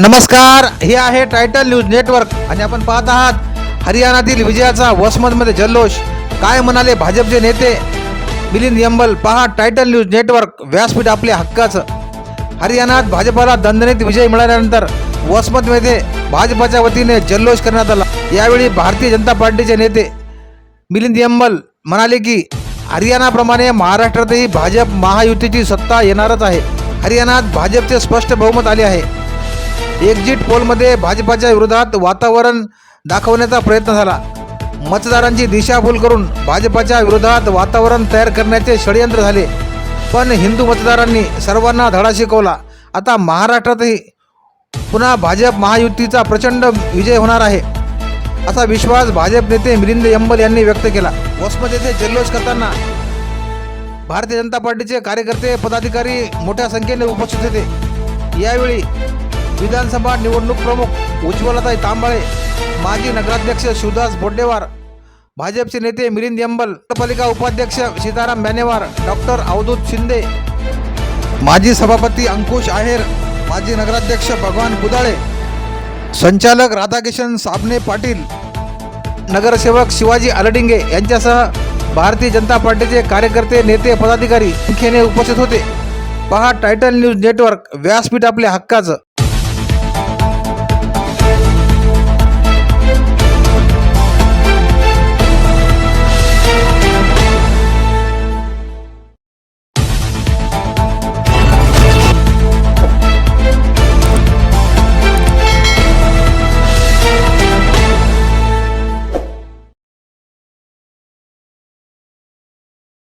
नमस्कार हे आहे टायटल न्यूज नेटवर्क आणि आपण पाहत आहात हरियाणातील विजयाचा वसमतमध्ये जल्लोष. काय म्हणाले भाजपचे नेते? मिलिंद यंबल पहा टायटल न्यूज नेटवर्क व्यासपीठ आपल्या हक्काचं. हरियाणात भाजपाला दणदणीत विजय मिळाल्यानंतर वसमतमध्ये भाजपाच्या वतीने जल्लोष करण्यात आला. यावेळी भारतीय जनता पार्टीचे नेते मिलिंद यंबल म्हणाले की हरियाणाप्रमाणे महाराष्ट्रातही भाजप महायुतीची सत्ता येणारच आहे. हरियाणात भाजपचे स्पष्ट बहुमत आले आहे. एक्झिट पोलमध्ये भाजपाच्या विरोधात वातावरण दाखवण्याचा प्रयत्न झाला. मतदारांची दिशाभूल करून भाजपाच्या विरोधात वातावरण तयार करण्याचे षडयंत्र झाले. पण हिंदू मतदारांनी सर्वांना धडा शिकवला. आता महाराष्ट्रातही पुन्हा भाजप महायुतीचा प्रचंड विजय होणार आहे. असा विश्वास भाजप नेते मिलिंद यंबल यांनी व्यक्त केला. वसमत जल्लोष करताना भारतीय जनता पार्टीचे कार्यकर्ते पदाधिकारी मोठ्या संख्येने उपस्थित होते. यावेळी विधानसभा निवडणूक प्रमुख उज्ज्वलताई तांबळे माजी नगराध्यक्ष शिवदास बोड्डेवार भाजपचे नेते मिलिंद यंबल नगरपालिका उपाध्यक्ष सीताराम बॅनेवार डॉक्टर अवधूत शिंदे माजी सभापती अंकुश आहेर माजी नगराध्यक्ष भगवान कुदाळे संचालक राधाकिशन साबणे पाटील नगरसेवक शिवाजी अलडिंगे यांच्यासह भारतीय जनता पार्टीचे कार्यकर्ते नेते पदाधिकारी संख्येने उपस्थित होते. पहा टायटल न्यूज नेटवर्क व्यासपीठ आपल्या हक्काचं.